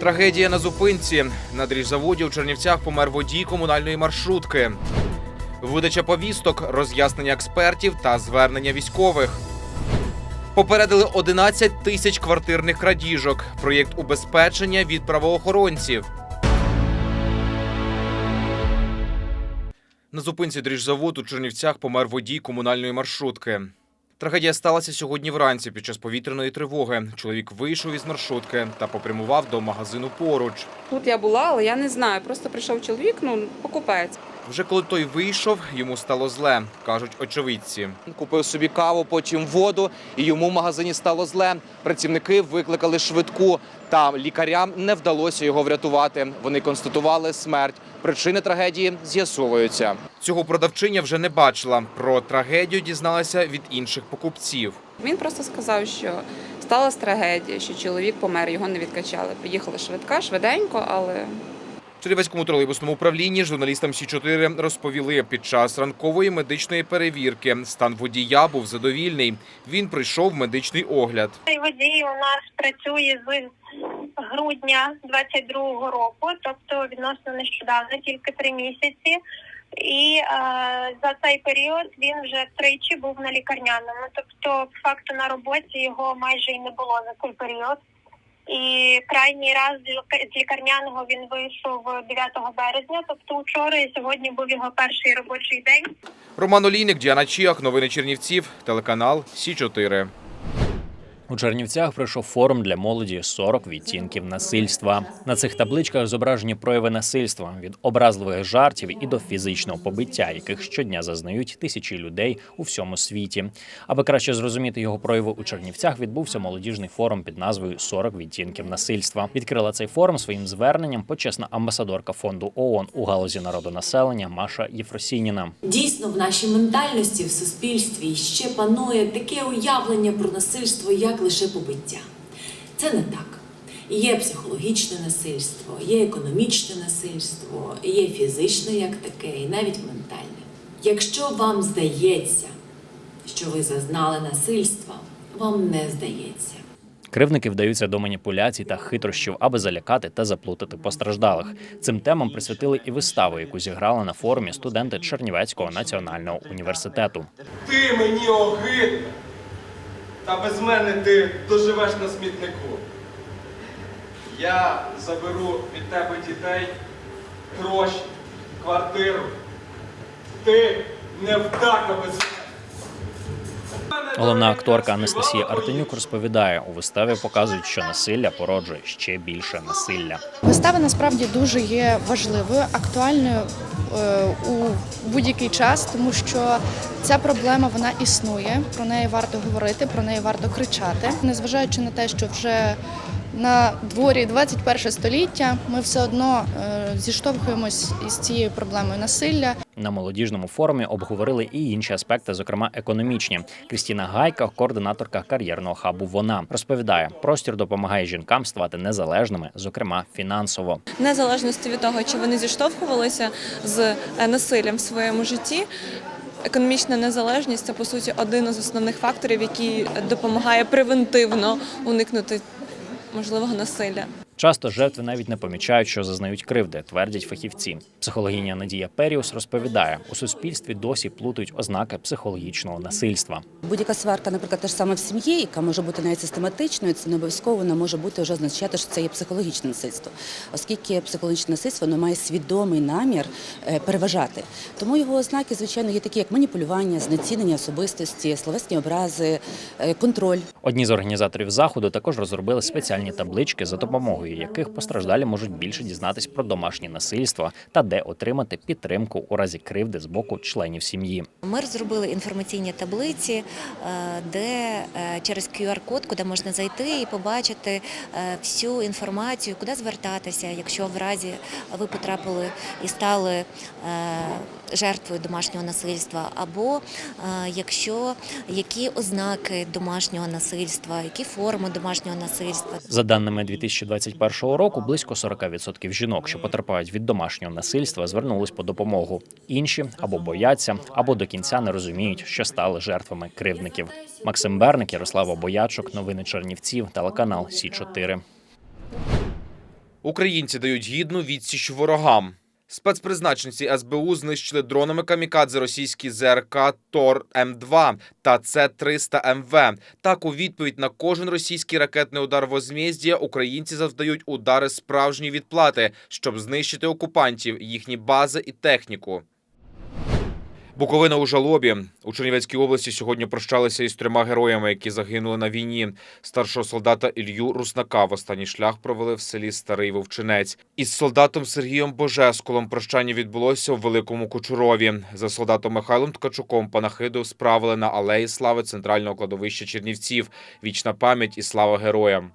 Трагедія на зупинці. На дріжзаводі у Чернівцях помер водій комунальної маршрутки. Видача повісток, роз'яснення експертів та звернення військових. Попередили 11 тисяч квартирних крадіжок. Проєкт убезпечення від правоохоронців. На зупинці дріжзаводу у Чернівцях помер водій комунальної маршрутки. Трагедія сталася сьогодні вранці під час повітряної тривоги. Чоловік вийшов із маршрутки та попрямував до магазину поруч. Тут я була, але я не знаю. Просто прийшов чоловік, ну покупець. Вже коли той вийшов, йому стало зле, кажуть очевидці. Купив собі каву, потім воду, і йому в магазині стало зле. Працівники викликали швидку, та лікарям не вдалося його врятувати. Вони констатували смерть. Причини трагедії з'ясовуються. Цього продавчиня вже не бачила. Про трагедію дізналася від інших покупців. Він просто сказав, що сталася трагедія, що чоловік помер, його не відкачали. Приїхала швидка, швиденько, але Чернівецькому тролейбусному управлінні журналістам Сі 4 розповіли, під час ранкової медичної перевірки стан водія був задовільний. Він пройшов медичний огляд. Цей водій у нас працює з грудня 22-го року, тобто відносно нещодавно, тільки три місяці. І е, за цей період він вже тричі був на лікарняному. Тобто, факту на роботі його майже і не було за цей період. І крайній раз з лікарняного він вийшов 9 березня, тобто вчора і сьогодні був його перший робочий день. Роман Олійник, Діана Чіак, новини Чернівців, телеканал Сі 4 У Чернівцях пройшов форум для молоді «40 відтінків насильства. На цих табличках зображені прояви насильства від образливих жартів і до фізичного побиття, яких щодня зазнають тисячі людей у всьому світі. Аби краще зрозуміти його прояви у Чернівцях, відбувся молодіжний форум під назвою «40 відтінків насильства. Відкрила цей форум своїм зверненням почесна амбасадорка фонду ООН у галузі народонаселення Маша Єфросініна. Дійсно, в нашій ментальності в суспільстві ще панує таке уявлення про насильство, як лише побиття. Це не так. Є психологічне насильство, є економічне насильство, є фізичне як таке, і навіть ментальне. Якщо вам здається, що ви зазнали насильства, вам не здається. Кривники вдаються до маніпуляцій та хитрощів, аби залякати та заплутати постраждалих. Цим темам присвятили і виставу, яку зіграли на форумі студенти Чернівецького національного університету. Ти мені огидна, та без мене ти доживеш на смітнику. Я заберу від тебе дітей, гроші, квартиру. Ти невдака без мене. Головна акторка Анастасія Артенюк розповідає, у виставі показують, що насилля породжує ще більше насилля. Вистава насправді дуже є важливою, актуальною у будь-який час, тому що ця проблема вона існує. Про неї варто говорити, про неї варто кричати, незважаючи на те, що вже на дворі 21 століття ми все одно е, зіштовхуємось із цією проблемою насилля. На молодіжному форумі обговорили і інші аспекти, зокрема економічні. Крістіна Гайка, координаторка кар'єрного хабу. Вона розповідає, простір допомагає жінкам ставати незалежними, зокрема фінансово. незалежності від того, чи вони зіштовхувалися з е, насиллям в своєму житті. Економічна незалежність це по суті один із основних факторів, який допомагає превентивно уникнути можливого насилля. Часто жертви навіть не помічають, що зазнають кривди, твердять фахівці. Психологиня Надія Періус розповідає, у суспільстві досі плутають ознаки психологічного насильства. Будь-яка сварка, наприклад, те ж саме в сім'ї, яка може бути навіть систематичною, це не обов'язково вона може бути вже означати, що це є психологічне насильство, оскільки психологічне насильство воно має свідомий намір е, переважати. Тому його ознаки, звичайно, є такі, як маніпулювання, знецінення особистості, словесні образи, е, контроль. Одні з організаторів заходу також розробили спеціальні таблички, за допомогою яких постраждалі можуть більше дізнатись про домашнє насильство та де отримати підтримку у разі кривди з боку членів сім'ї. Ми зробили інформаційні таблиці, е, де е, через QR-код, куди можна зайти і побачити е, всю інформацію, куди звертатися, якщо в разі ви потрапили і стали жертвою домашнього насильства, або якщо які ознаки домашнього насильства, які форми домашнього насильства. За даними 2021 року, близько 40% жінок, що потерпають від домашнього насильства, звернулись по допомогу. Інші або бояться, або до кінця не розуміють, що стали жертвами кривдників. Максим Берник, Ярослава Боячок, новини Чернівців, телеканал Сі 4 Українці дають гідну відсіч ворогам. Спецпризначенці СБУ знищили дронами камікадзе російські ЗРК Тор М2 та С-300 МВ. Так, у відповідь на кожен російський ракетний удар возмездія українці завдають удари справжньої відплати, щоб знищити окупантів, їхні бази і техніку. Буковина у жалобі у Чернівецькій області сьогодні прощалися із трьома героями, які загинули на війні. Старшого солдата Ілью Руснака в останній шлях провели в селі Старий Вовчинець. Із солдатом Сергієм Божесколом прощання відбулося у Великому Кучурові. За солдатом Михайлом Ткачуком панахиду справили на алеї слави центрального кладовища Чернівців. Вічна пам'ять і слава героям.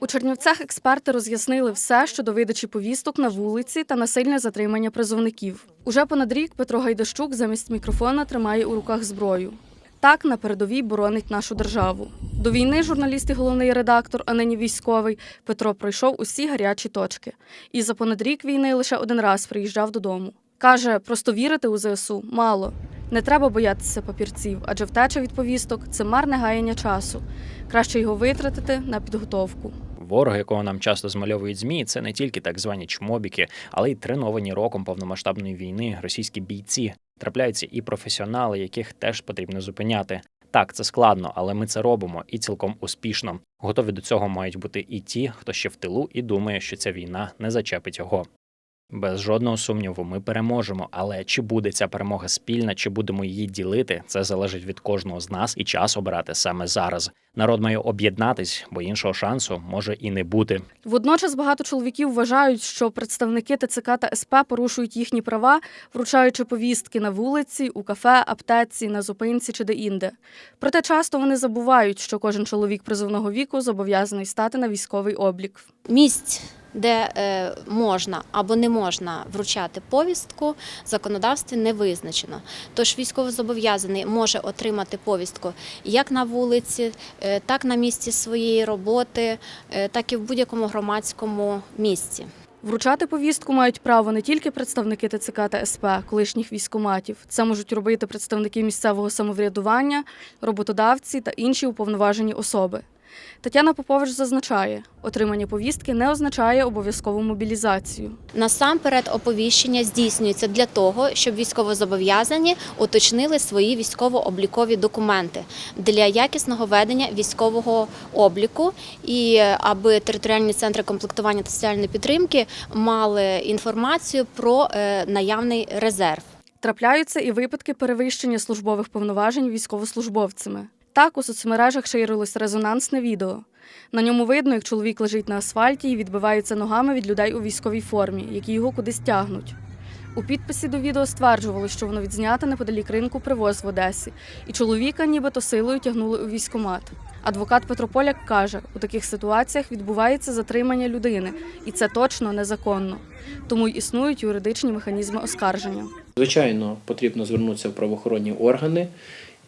У Чернівцях експерти роз'яснили все щодо видачі повісток на вулиці та насильне затримання призовників. Уже понад рік Петро Гайдащук замість мікрофона тримає у руках зброю. Так на передовій боронить нашу державу. До війни журналіст і головний редактор, а нині військовий, Петро пройшов усі гарячі точки. І за понад рік війни лише один раз приїжджав додому. Каже, просто вірити у ЗСУ мало. Не треба боятися папірців, адже втеча від повісток це марне гаяння часу. Краще його витратити на підготовку. Ворог, якого нам часто змальовують змі, це не тільки так звані чмобіки, але й треновані роком повномасштабної війни російські бійці. Трапляються і професіонали, яких теж потрібно зупиняти. Так, це складно, але ми це робимо і цілком успішно. Готові до цього мають бути і ті, хто ще в тилу і думає, що ця війна не зачепить його. Без жодного сумніву, ми переможемо. Але чи буде ця перемога спільна, чи будемо її ділити, це залежить від кожного з нас, і час обирати саме зараз. Народ має об'єднатись, бо іншого шансу може і не бути. Водночас багато чоловіків вважають, що представники ТЦК та СП порушують їхні права, вручаючи повістки на вулиці, у кафе, аптеці, на зупинці чи де-інде. Проте часто вони забувають, що кожен чоловік призовного віку зобов'язаний стати на військовий облік. місць, де е, можна або не можна вручати повістку, законодавстві не визначено. Тож військовозобов'язаний може отримати повістку як на вулиці, е, так на місці своєї роботи, е, так і в будь-якому громадському місці. Вручати повістку мають право не тільки представники ТЦК та СП, колишніх військоматів. Це можуть робити представники місцевого самоврядування, роботодавці та інші уповноважені особи. Тетяна Попович зазначає, отримання повістки не означає обов'язкову мобілізацію. Насамперед оповіщення здійснюється для того, щоб військовозобов'язані уточнили свої військово-облікові документи для якісного ведення військового обліку і е, аби територіальні центри комплектування та соціальної підтримки мали інформацію про е, наявний резерв. Трапляються і випадки перевищення службових повноважень військовослужбовцями. Так у соцмережах ширилось резонансне відео. На ньому видно, як чоловік лежить на асфальті і відбивається ногами від людей у військовій формі, які його кудись тягнуть. У підписі до відео стверджували, що воно відзнято неподалік ринку привоз в Одесі, і чоловіка нібито силою тягнули у військомат. Адвокат Петро Поляк каже, у таких ситуаціях відбувається затримання людини, і це точно незаконно. Тому й існують юридичні механізми оскарження. Звичайно, потрібно звернутися в правоохоронні органи.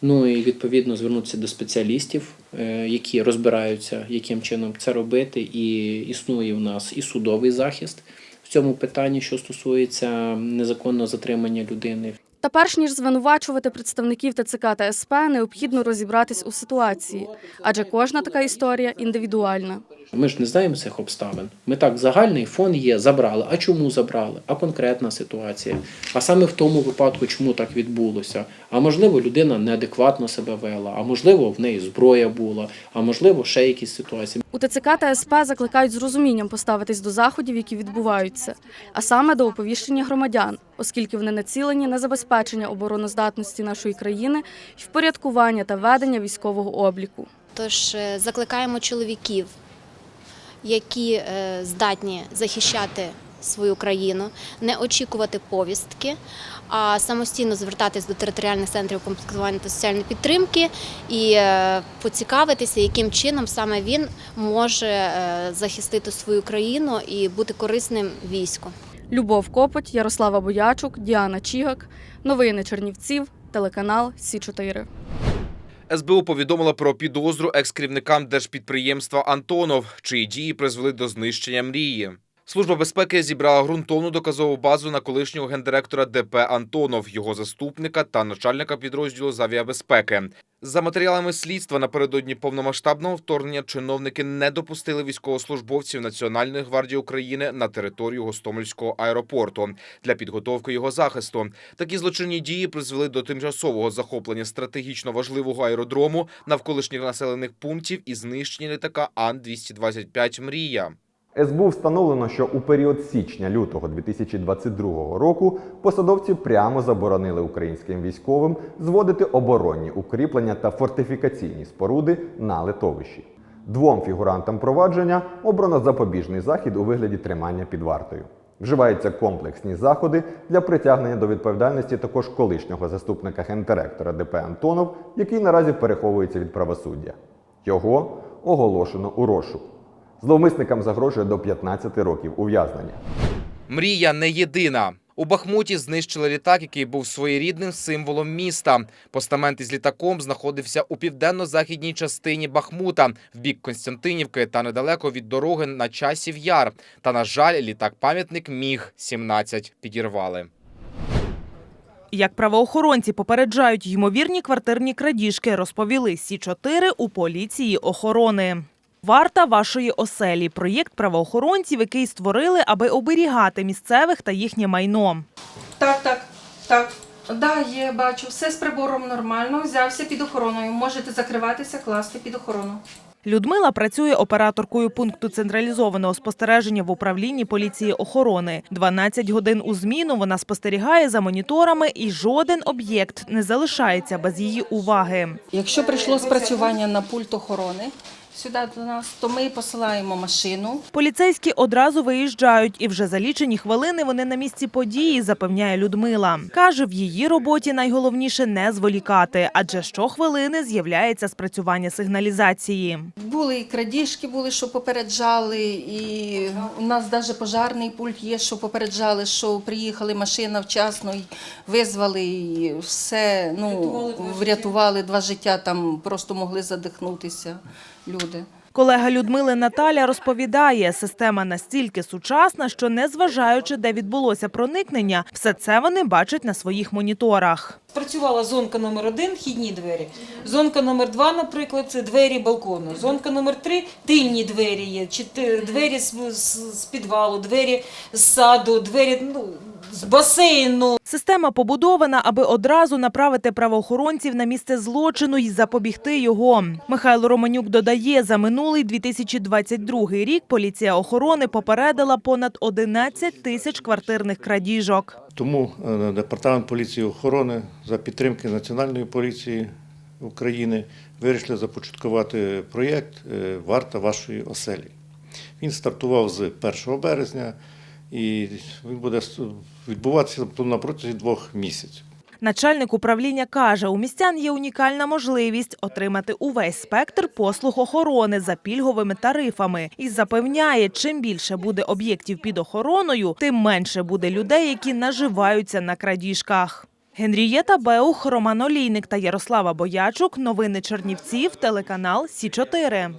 Ну і відповідно звернутися до спеціалістів, е, які розбираються, яким чином це робити. І існує в нас і судовий захист в цьому питанні, що стосується незаконного затримання людини. Та перш ніж звинувачувати представників ТЦК та СП, необхідно розібратись у ситуації, адже кожна така історія індивідуальна. Ми ж не знаємо цих обставин. Ми так загальний фон є, забрали. А чому забрали? А конкретна ситуація. А саме в тому випадку, чому так відбулося? А можливо, людина неадекватно себе вела, а можливо, в неї зброя була, а можливо, ще якісь ситуації. У ТЦК та СП закликають з розумінням поставитись до заходів, які відбуваються, а саме до оповіщення громадян, оскільки вони націлені на забезпечення обороноздатності нашої країни і впорядкування та ведення військового обліку. Тож е, закликаємо чоловіків, які е, здатні захищати свою країну, не очікувати повістки, а самостійно звертатись до територіальних центрів комплектування та соціальної підтримки і е, поцікавитися, яким чином саме він може захистити свою країну і бути корисним війську. Любов Копоть, Ярослава Боячук, Діана Чігак. Новини Чернівців, телеканал Сі 4 СБУ повідомила про підозру екс-керівникам держпідприємства Антонов, чиї дії призвели до знищення мрії. Служба безпеки зібрала ґрунтовну доказову базу на колишнього гендиректора ДП Антонов, його заступника та начальника підрозділу з авіабезпеки. За матеріалами слідства напередодні повномасштабного вторгнення чиновники не допустили військовослужбовців Національної гвардії України на територію Гостомельського аеропорту для підготовки його захисту. Такі злочинні дії призвели до тимчасового захоплення стратегічно важливого аеродрому навколишніх населених пунктів і знищення літака Ан-225 «Мрія». СБУ встановлено, що у період січня-лютого 2022 року посадовці прямо заборонили українським військовим зводити оборонні укріплення та фортифікаційні споруди на литовищі. Двом фігурантам провадження обрано запобіжний захід у вигляді тримання під вартою. Вживаються комплексні заходи для притягнення до відповідальності також колишнього заступника гендиректора ДП Антонов, який наразі переховується від правосуддя. Його оголошено у розшук. Зловмисникам загрожує до 15 років ув'язнення. Мрія не єдина. У Бахмуті знищили літак, який був своєрідним символом міста. Постамент із літаком знаходився у південно-західній частині Бахмута, в бік Константинівки та недалеко від дороги на часів яр. Та, на жаль, літак-пам'ятник міг 17 підірвали. Як правоохоронці попереджають ймовірні квартирні крадіжки, розповіли Сі 4 у поліції охорони. Варта вашої оселі проєкт правоохоронців, який створили, аби оберігати місцевих та їхнє майно. Так, так, так. Да, є, бачу. Все з прибором нормально. Взявся під охороною. Можете закриватися, класти під охорону. Людмила працює операторкою пункту централізованого спостереження в управлінні поліції охорони. 12 годин у зміну вона спостерігає за моніторами, і жоден об'єкт не залишається без її уваги. Якщо прийшло спрацювання на пульт охорони сюди до нас, то ми посилаємо машину. Поліцейські одразу виїжджають, і вже за лічені хвилини вони на місці події, запевняє Людмила. Каже, в її роботі найголовніше не зволікати, адже щохвилини з'являється спрацювання сигналізації. Були і крадіжки, були, що попереджали, і у нас навіть пожарний пульт є, що попереджали, що приїхали машина вчасно і визвали, і все, ну, врятували два життя, там просто могли задихнутися люди. Колега Людмили Наталя розповідає, система настільки сучасна, що незважаючи, де відбулося проникнення, все це вони бачать на своїх моніторах. Спрацювала зонка номер один вхідні двері. Зонка номер два, наприклад, це двері балкону. Зонка номер три тильні двері є, чи двері з підвалу, двері з саду, двері ну, з басейну. Система побудована, аби одразу направити правоохоронців на місце злочину і запобігти його. Михайло Романюк додає, за минулий 2022 рік поліція охорони попередила понад 11 тисяч квартирних крадіжок. Тому е, департамент поліції охорони за підтримки Національної поліції України вирішили започаткувати проєкт е, Варта вашої оселі. Він стартував з 1 березня і він буде відбуватися на протязі двох місяців. Начальник управління каже, у містян є унікальна можливість отримати увесь спектр послуг охорони за пільговими тарифами і запевняє, чим більше буде об'єктів під охороною, тим менше буде людей, які наживаються на крадіжках. Генрієта Беух, Роман Олійник та Ярослава Боячук. Новини Чернівців, телеканал Сі 4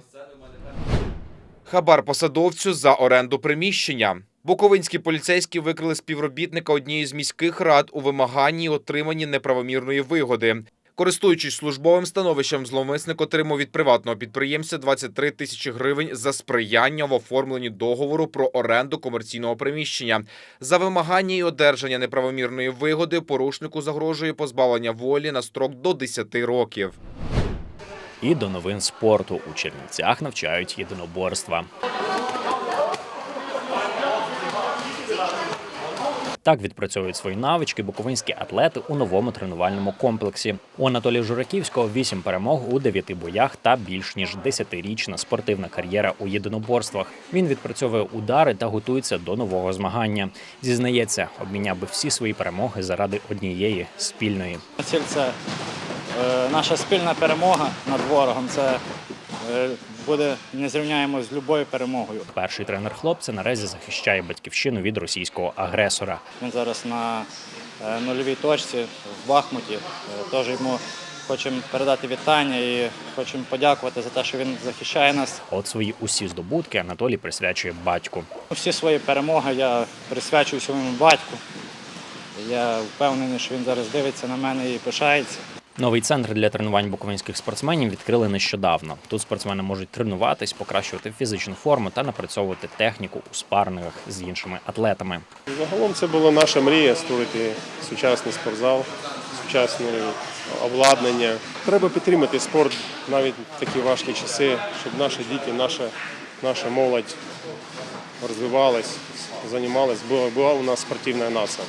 Хабар посадовцю за оренду приміщення. Буковинські поліцейські викрили співробітника однієї з міських рад у вимаганні отриманні неправомірної вигоди. Користуючись службовим становищем, зловмисник отримав від приватного підприємця 23 тисячі гривень за сприяння в оформленні договору про оренду комерційного приміщення. За вимагання і одержання неправомірної вигоди порушнику загрожує позбавлення волі на строк до 10 років. І до новин спорту у Чернівцях навчають єдиноборства. Так відпрацьовують свої навички буковинські атлети у новому тренувальному комплексі. У Анатолія Жураківського вісім перемог у дев'яти боях та більш ніж десятирічна спортивна кар'єра у єдиноборствах. Він відпрацьовує удари та готується до нового змагання. Зізнається, обміняв би всі свої перемоги заради однієї спільної. Ціль це е, наша спільна перемога над ворогом. Це е, буде незрівняємо з любою перемогою. Перший тренер хлопця наразі захищає батьківщину від російського агресора. Він зараз на е, нульовій точці в Бахмуті. Е, Тож йому хочемо передати вітання і хочемо подякувати за те, що він захищає нас. От свої усі здобутки Анатолій присвячує батьку. Всі свої перемоги я присвячую своєму батьку. Я впевнений, що він зараз дивиться на мене і пишається. Новий центр для тренувань буковинських спортсменів відкрили нещодавно. Тут спортсмени можуть тренуватись, покращувати фізичну форму та напрацьовувати техніку у спарингах з іншими атлетами. Загалом це була наша мрія створити сучасний спортзал, сучасне обладнання. Треба підтримати спорт навіть в такі важкі часи, щоб наші діти, наша, наша молодь розвивалась, займалась, була, була у нас спортивна нація.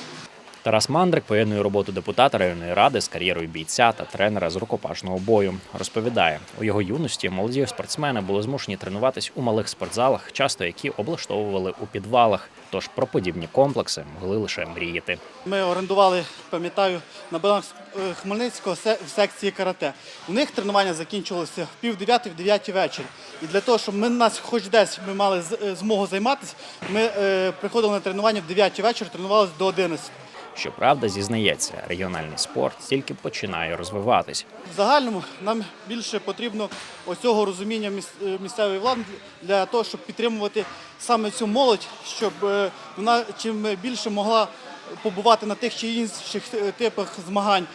Тарас Мандрик поєднує роботу депутата районної ради з кар'єрою бійця та тренера з рукопашного бою. Розповідає, у його юності молоді спортсмени були змушені тренуватись у малих спортзалах, часто які облаштовували у підвалах. Тож про подібні комплекси могли лише мріяти. Ми орендували, пам'ятаю, на баланс е, Хмельницького в секції карате. У них тренування закінчувалося в пів дев'ятої, в дев'ятій вечір. І для того, щоб ми нас хоч десь ми мали е, змогу займатися, ми е, приходили на тренування в дев'ятій вечір, тренувалися до 11. Щоправда, зізнається, регіональний спорт тільки починає розвиватись. В загальному нам більше потрібно ось цього розуміння е, місцевої влади для того, щоб підтримувати саме цю молодь, щоб е, вона чим більше могла побувати на тих чи інших е, типах змагань,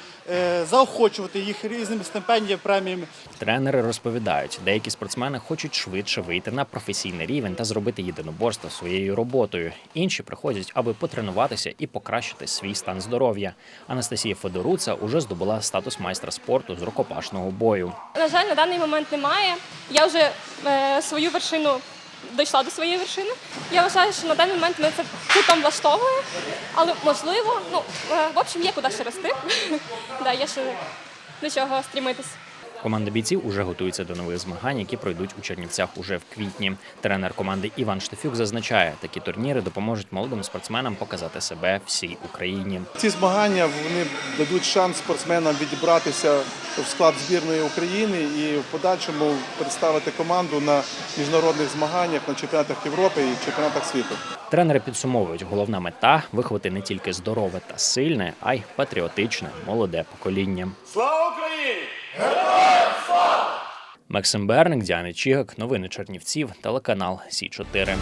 заохочувати їх різними стипендіями, преміями. Тренери розповідають, деякі спортсмени хочуть швидше вийти на професійний рівень та зробити єдиноборство своєю роботою. Інші приходять, аби потренуватися і покращити свій стан здоров'я. Анастасія Федоруца уже здобула статус майстра спорту з рукопашного бою. На жаль, на даний момент немає. Я вже е, свою вершину дійшла до своєї вершини. Я вважаю, що на даний момент мене це тут влаштовує, але можливо, ну е, в общем, є куди ще рости. да, є ще до чого стрімитись. Команда бійців уже готується до нових змагань, які пройдуть у Чернівцях уже в квітні. Тренер команди Іван Штефюк зазначає, такі турніри допоможуть молодим спортсменам показати себе всій Україні. Ці змагання вони дадуть шанс спортсменам відібратися в склад збірної України і в подальшому представити команду на міжнародних змаганнях на чемпіонатах Європи і чемпіонатах світу. Тренери підсумовують, головна мета виховати не тільки здорове та сильне, а й патріотичне молоде покоління. Слава Україні! Максим Берник, Діана Чігак, новини Чернівців, телеканал Сі 4